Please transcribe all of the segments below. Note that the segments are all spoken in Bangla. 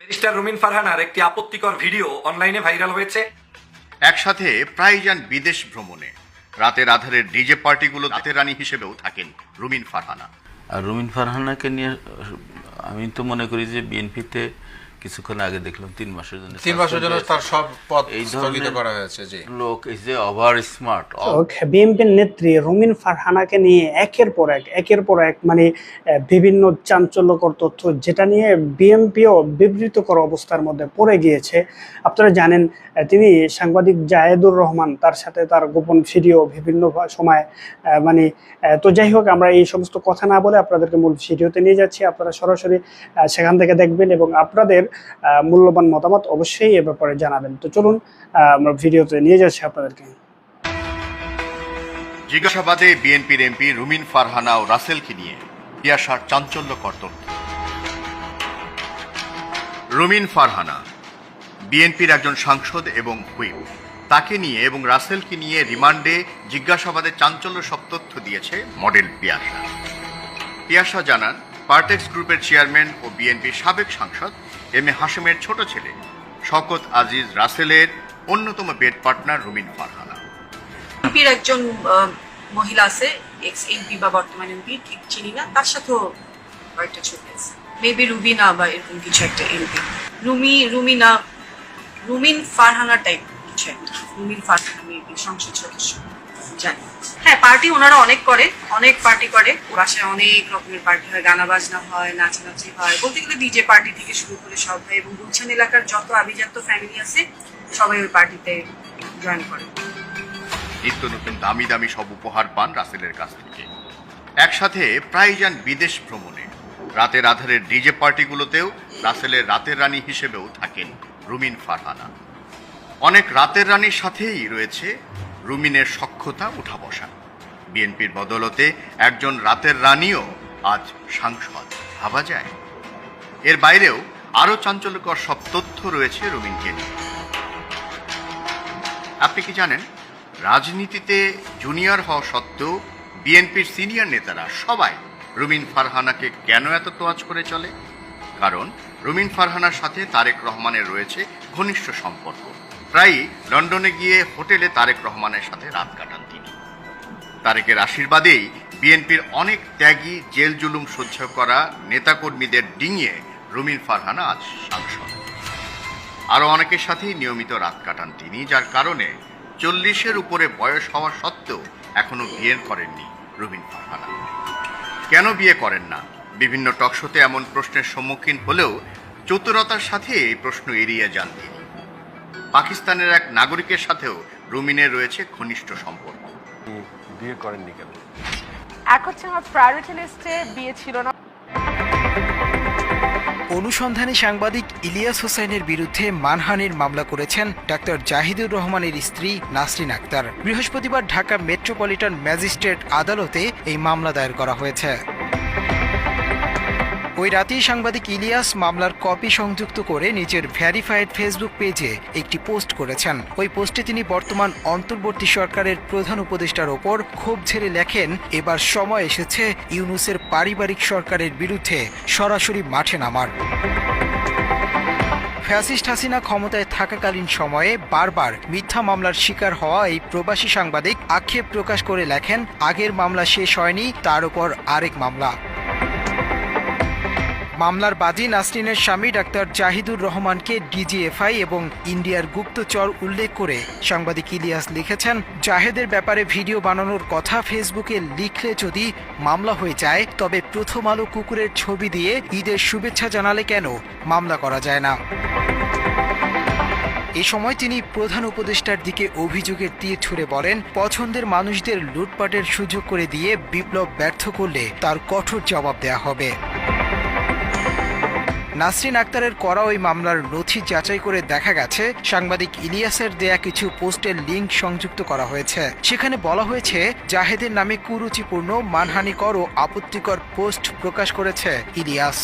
ব্যারিস্টার রুমিন ফারহানার একটি আপত্তিকর ভিডিও অনলাইনে ভাইরাল হয়েছে। একসাথে প্রায় যান বিদেশ ভ্রমণে। রাতের আধারের ডিজে পার্টিগুলো রাতের রানী হিসেবেও থাকেন রুমিন ফারহানা। আর রুমিন ফারহানাকে নিয়ে আমি তো মনে করি যে বিএনপিতে কিছুক্ষণ আগে দেখলাম তিন মাসের জন্য তিন মাসের জন্য তার সব পদ স্থগিত করা হয়েছে জি। লোক এই যে ওভার স্মার্ট বিএনপির নেত্রী রুমিন ফারহানাকে নিয়ে একের পর এক একের পর এক মানে বিভিন্ন চাঞ্চল্যকর তথ্য যেটা নিয়ে বিএনপিও বিবৃতকর অবস্থার মধ্যে পড়ে গিয়েছে। আপনারা জানেন তিনি সাংবাদিক জায়েদুর রহমান তার সাথে তার গোপন ভিডিও বিভিন্ন সময় মানে তো যাই হোক আমরা এই সমস্ত কথা না বলে আপনাদেরকে মূল ভিডিওতে নিয়ে যাচ্ছি। আপনারা সরাসরি সেখান থেকে দেখবেন এবং আপনাদের মূল্যবান মতামত অবশ্যই এ ব্যাপারে জানাবেন। তো চলুন আমরা ভিডিওতে নিয়ে যাচ্ছি আপনাদেরকে। জিজ্ঞাসাবাদে বিএনপির এমপি রুমিন ফারহানা ও রাসেলকে নিয়ে পিয়াসার চাঞ্চল্যকর তথ্য। রুমিন ফারহানা, বিএনপির একজন সাংসদ এবং হুইপ, তাকে নিয়ে এবং রাসেলকে নিয়ে রিমান্ডে জিজ্ঞাসাবাদে চাঞ্চল্য সব তথ্য দিয়েছে মডেল পিয়াসা। পিয়াসা জানান, পার্টেক্স গ্রুপের চেয়ারম্যান ও বিএনপির সাবেক সাংসদ এম এ হাশেমের ছোট ছেলে শকত আজিজ রাসেলের অন্যতম বেড পার্টনার রুমিন ফারহানা। এমপির একজন মহিলা আছে এক্স এমপি বা বর্তমান এমপি, ঠিক চিনি না, তার সাথেও কয়েকটা ছবি আছে। মেবি রুবিনা বা এরকম কিছু একটা এমপি। রুমি, রুমিনা, রুমিন ফারহানা টাইপ কিছু একটা রুমিন ফারহানা মেবি সংসদ সদস্য, জানি। হ্যাঁ পার্টি ওনারা অনেক করে, অনেক পার্টি করে। বাসায় অনেক রকমের পার্টি হয় গানা বাজনা হয়, নাচানাচি হয়। বলতে গেলে ডিজে পার্টি থেকে শুরু করে সব হয় এবং গুলশান এলাকার যত আভিজাত্য ফ্যামিলি আছে, সবাই ওই পার্টিতে জয়েন করে। নিত্য নতুন দামি দামি সব উপহার পান রাসেলের কাছ থেকে। একসাথে প্রায় যান বিদেশ ভ্রমণে। রাতের আধারের ডিজে পার্টিগুলোতেও রাসেলের রাতের রানী হিসেবেও থাকেন রুমিন ফারহানা। অনেক রাতের রানীর সাথেই রয়েছে রুমিনের সক্ষতা উঠা বসা। বিএনপির বদলতে একজন রাতের রানীও আজ সাংসদ। ভাবা যায়। এর বাইরেও আরও চাঞ্চল্যকর সব তথ্য রয়েছে রুমিনকে নিয়ে। আপনি কি জানেন, রাজনীতিতে জুনিয়র হওয়া সত্ত্বেও বিএনপির সিনিয়র নেতারা সবাই রুমিন ফারহানাকে কেন এত তোয়াজ করে চলে? কারণ রুমিন ফারহানার সাথে তারেক রহমানের রয়েছে ঘনিষ্ঠ সম্পর্ক। প্রায়ই লন্ডনে গিয়ে হোটেলে তারেক রহমানের সাথে রাত কাটান তিনি। তারেকের আশীর্বাদেই বিএনপির অনেক ত্যাগী, জেল জুলুম সহ্য করা নেতাকর্মীদের ডিঙিয়ে রুমিন ফারহানা আজ সাংসদ। আরও অনেকের সাথেই নিয়মিত রাত কাটান তিনি, যার কারণে চল্লিশের উপরে বয়স হওয়া সত্ত্বেও এখনও বিয়ে করেননি রুমিন ফারহানা। কেন বিয়ে করেন না? বিভিন্ন টকশোতে এমন প্রশ্নের সম্মুখীন হলেও চতুরতার সাথে এই প্রশ্ন এড়িয়ে যান তিনি। পাকিস্তানের এক নাগরিকের সাথেও রুমিনের রয়েছে ঘনিষ্ঠ সম্পর্ক। বিয়ে করেননি কেন? এক হচ্ছে আমার প্রায়োরিটি লিস্টে বিয়ে ছিল না। অনুসন্ধানী সাংবাদিক ইলিয়াস হোসেনের বিরুদ্ধে মানহানির মামলা করেছেন ডাক্তার জাহিদুর রহমানের স্ত্রী নাসরিন আক্তার। বৃহস্পতিবার ঢাকা মেট্রোপলিটন ম্যাজিস্ট্রেট আদালতে এই মামলা দায়ের করা হয়েছে। ওই রাতেই সাংবাদিক ইলিয়াস মামলার কপি সংযুক্ত করে নিজের ভ্যারিফাইড ফেসবুক পেজে একটি পোস্ট করেছেন। ওই পোস্টে তিনি বর্তমান অন্তর্বর্তী সরকারের প্রধান উপদেষ্টার ওপর ক্ষোভ ঝেড়ে লেখেন, এবার সময় এসেছে ইউনুসের পারিবারিক সরকারের বিরুদ্ধে সরাসরি মাঠে নামার। ফ্যাসিস্ট হাসিনা ক্ষমতায় থাকাকালীন সময়ে বারবার মিথ্যা মামলার শিকার হওয়া এই প্রবাসী সাংবাদিক আক্ষেপ প্রকাশ করে লেখেন, আগের মামলা শেষ হয়নি, তার উপর আরেক মামলা। মামলার বাদী নাসরিনের স্বামী ডাক্তার জাহিদুর রহমানকে ডিজিএফআই এবং ইন্ডিয়ার গুপ্তচর উল্লেখ করে সাংবাদিক ইলিয়াস লিখেছেন, জাহেদের ব্যাপারে ভিডিও বানানোর কথা ফেসবুকে লিখলে যদি মামলা হয়ে যায়, তবে প্রথম আলো কুকুরের ছবি দিয়ে ঈদের শুভেচ্ছা জানালে কেন মামলা করা যায় না? এ সময় তিনি প্রধান উপদেষ্টার দিকে অভিযোগের তীর ছুড়ে বলেন, পছন্দের মানুষদের লুটপাটের সুযোগ করে দিয়ে বিপ্লব ব্যর্থ করলে তার কঠোর জবাব দেয়া হবে। নাসরিন আক্তারের করা ওই মামলার নথি যাচাই করে দেখা গেছে, সাংবাদিক ইলিয়াসের দেয়া কিছু পোস্টের লিঙ্ক সংযুক্ত করা হয়েছে। সেখানে বলা হয়েছে, জাহেদের নামে কুরুচিপূর্ণ, মানহানিকর ও আপত্তিকর পোস্ট প্রকাশ করেছে ইলিয়াস।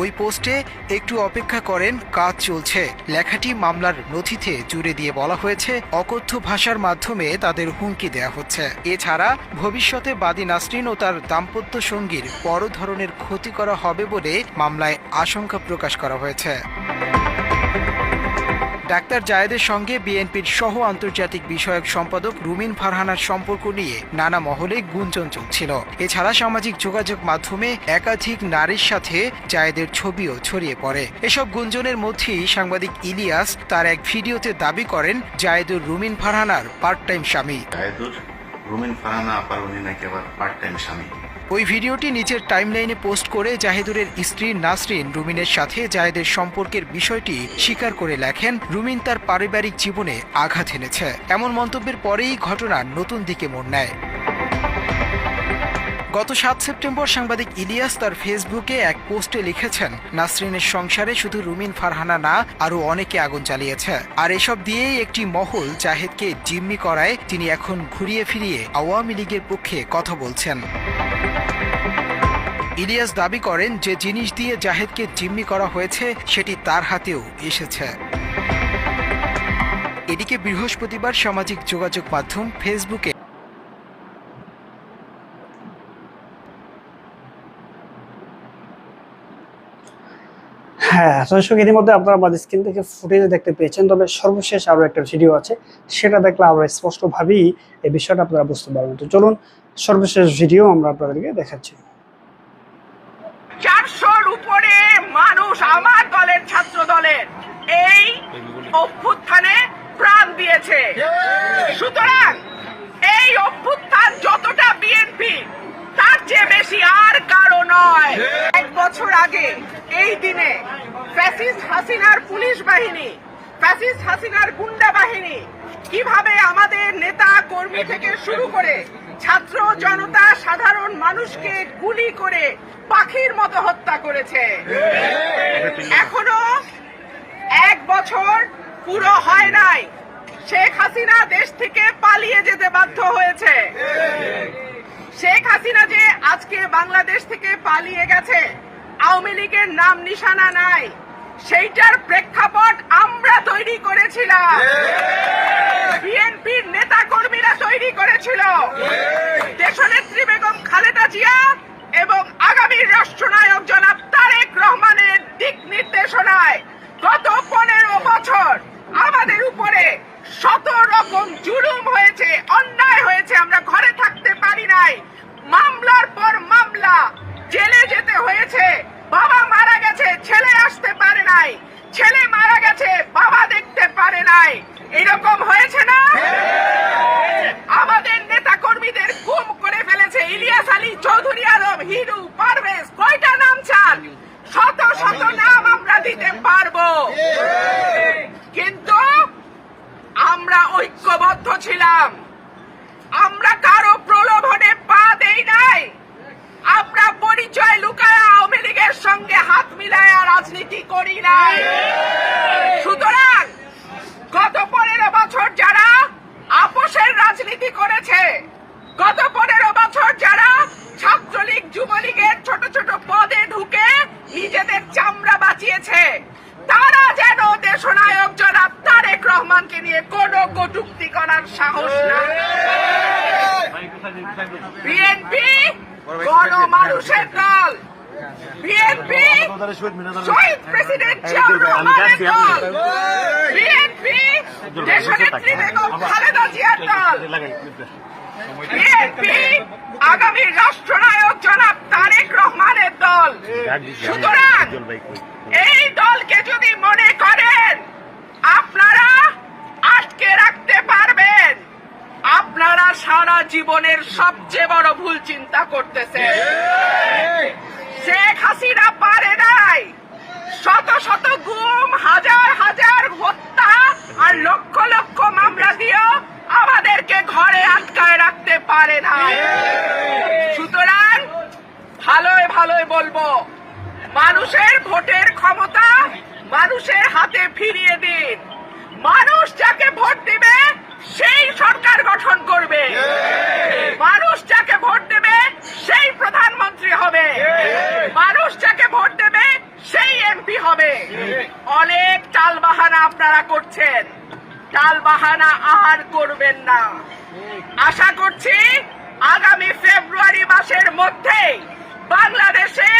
ওই পোস্টে একটু অপেক্ষা করেন, কাজ চলছে। লেখাটি মামলার নথিতে জুড়ে দিয়ে বলা হয়েছে, অকথ্য ভাষার মাধ্যমে তাদের হুমকি দেয়া হচ্ছে। এছাড়া, ভবিষ্যতে বাদী নাসরিন ও তার দাম্পত্য সঙ্গীর বড় ধরনের ক্ষতি করা হবে বলে মামলায় আশঙ্কা প্রকাশ করা হয়েছে। ডাক্তার জায়েদের সঙ্গে বিএনপির সহ আন্তর্জাতিক বিষয়ক সম্পাদক রুমিন ফারহানার সম্পর্ক নিয়ে নানা মহলে গুঞ্জন চলছিল। এছাড়া সামাজিক যোগাযোগ মাধ্যমে একাধিক নারীর সাথে জায়েদের ছবিও ছড়িয়ে পড়ে। এসব গুঞ্জনের মধ্যেই সাংবাদিক ইলিয়াস তার এক ভিডিওতে দাবি করেন, জায়েদুর রুমিন ফারহানার পার্ট টাইম স্বামী রুমিন ফারহানা আপার উনি নাকি আবার পার্ট টাইম স্বামী। ওই ভিডিওটি নিজের টাইমলাইনে পোস্ট করে জাহেদুরের স্ত্রী নাসরিন রুমিনের সাথে জাহেদের সম্পর্কের বিষয়টি স্বীকার করে লেখেন, রুমিন তার পারিবারিক জীবনে আঘাত এনেছে। এমন মন্তব্যের পরেই ঘটনা নতুন দিকে মোড় নেয়। গত সাত সেপ্টেম্বর সাংবাদিক ইলিয়াস তার ফেসবুকে এক পোস্টে লিখেছেন, নাসরিনের সংসারে শুধু রুমিন ফারহানা না, আরও অনেকে আগুন চালিয়েছে। আর এসব দিয়েই একটি মহল জাহেদকে জিম্মি করায়, তিনি এখন ঘুরিয়ে ফিরিয়ে আওয়ামী লীগের পক্ষে কথা বলছেন। ইলিয়াস দাবি করেন যে জিনিস দিয়ে জাহেদকে জিম্মি করা হয়েছে, সেটি তার হাতেও এসেছে। এদিকে বৃহস্পতিবার সামাজিক যোগাযোগ মাধ্যম ফেসবুকে হ্যাঁ দর্শক, ইতিমধ্যে আপনারা আমাদের স্ক্রিন থেকে ফুটেজ দেখতে পেয়েছেন, তবে সর্বশেষ আরও একটা ভিডিও আছে। সেটা দেখলে আমরা স্পষ্টভাবেই এই বিষয়টা আপনারা বুঝতে পারবেন। তো চলুন, সর্বশেষ ভিডিও আমরা আপনাদেরকে দেখাচ্ছি চারশোর উপরে মানুষ আমার দলের ছাত্র দলের এই অভ্যুত্থানে প্রাণ দিয়েছে। সুতরাং এই অভ্যুত্থান যতটা বিএনপি, তার চেয়ে বেশি আর কারও নয়। এক বছর আগে এই দিনে ফ্যাসিস্ট হাসিনার পুলিশ বাহিনী, ফ্যাসিস্ট হাসিনার গুন্ডা বাহিনী কীভাবে আমাদের নেতা কর্মী থেকে শুরু করে ছাত্র জনতা সাধারণ মানুষকে গুলি করে পাখির মতো হত্যা করেছে। এখনও এক বছর পুরো হয় নাই। শেখ হাসিনা দেশ থেকে পালিয়ে যেতে বাধ্য হয়েছে। শেখ হাসিনা যে আজকে বাংলাদেশ থেকে পালিয়ে গেছে, আওয়ামী লীগের নাম নিশানা নাই। সেইটার প্রেক্ষাপট আমরা তৈরি করেছিলাম বিএনপির নেতা কর্মীরা তৈরি করেছিল দেশনেত্রী বেগম খালেদা জিয়া এবং আগামী রাষ্ট্রনায়ক জনাব তারেক রহমানের দিক নির্দেশনায় গত পনেরো বছর আমাদের উপরে শত রকম জুলুম হয়েছে, অন্যায় হয়েছে, আমরা ঘরে থাকতে পারি নাই। মামলার পর মামলা, জেলে যেতে হয়েছে, বাবা মারা গেছে, ছেলে আসতে পারে নাই, ছেলে মারা গেছে, বাবা দেখতে পারে নাই। এরকম হয়েছে না আমাদের নেতা কর্মীদের গুম করে ফেলেছে ইলিয়াস আলী চৌধুরী আলম হিরু পারভেজ, কয়টা নাম চান? শত শত নাম আমরা দিতে পারব। কিন্তু আমরা ঐক্যবদ্ধ ছিলাম। আমরা কারও প্রলোভনে পা দেই নাই। আমরা পরিচয় লুকায় আওয়ামী লীগের সঙ্গে হাত মিলায় রাজনীতি করি নাই। সুতরাং গত পনেরো বছর যারা আপোষের রাজনীতি করেছে গত পনেরো বছর যারা ছাত্রলীগ যুবলীগের ছোট ছোট পদে ঢুকে নিজেদের চামড়া বাঁচিয়েছে তারা যেন দেশনায়ক জনাব তারেক রহমানকে নিয়ে কোনো কটুক্তি করার সাহস না বিএনপি গণমানুষের দল। বিএনপি শহীদ প্রেসিডেন্ট জিয়াউর রহমানের দল। বিএনপি দেশনেত্রী বেগম খালেদা জিয়ার দল। বিএনপি আগামী রাষ্ট্রনায়ক জনাব তারেক রহমানের দল। সুতরাং এই দলকে যদি মনে করেন আপনারা আটকে রাখতে পারবেন আপনারা সারা জীবনের সবচেয়ে বড় ভুল চিন্তা করতেছেন শেখ হাসিনা পারে নাই। শত শত গুম, হাজার হাজার হত্যা আর লক্ষ লক্ষ মামলা দিয়েও আমাদেরকে ঘরে আটকায় রাখতে পারে না। সুতরাং ভালোই ভালোই বলব, মানুষের ভোটের ক্ষমতা মানুষের হাতে ফিরিয়ে দিন। মানুষ যাকে ভোট দেবে দেবে সেই প্রধানমন্ত্রী হবে মানুষ যাকে ভোট দেবে সেই এমপি হবে অনেক টালবাহানা আপনারা করছেন টালবাহানা আর করবেন না। আশা করছি আগামী ফেব্রুয়ারি মাসের মধ্যেই বাংলাদেশে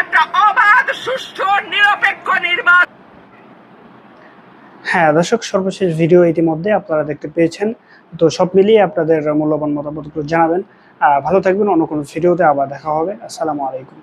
একটা অবাধ, সুষ্ঠু, নিরপেক্ষ নির্বাচন। হ্যাঁ দর্শক, সর্বশেষ ভিডিও ইতিমধ্যে আপনারা দেখতে পেয়েছেন। তো সব মিলিয়ে আপনাদের মূল্যবান মতামতগুলো জানাবেন। ভালো থাকবেন, অন্য কোনো ভিডিওতে আবার দেখা হবে। আসসালামু আলাইকুম।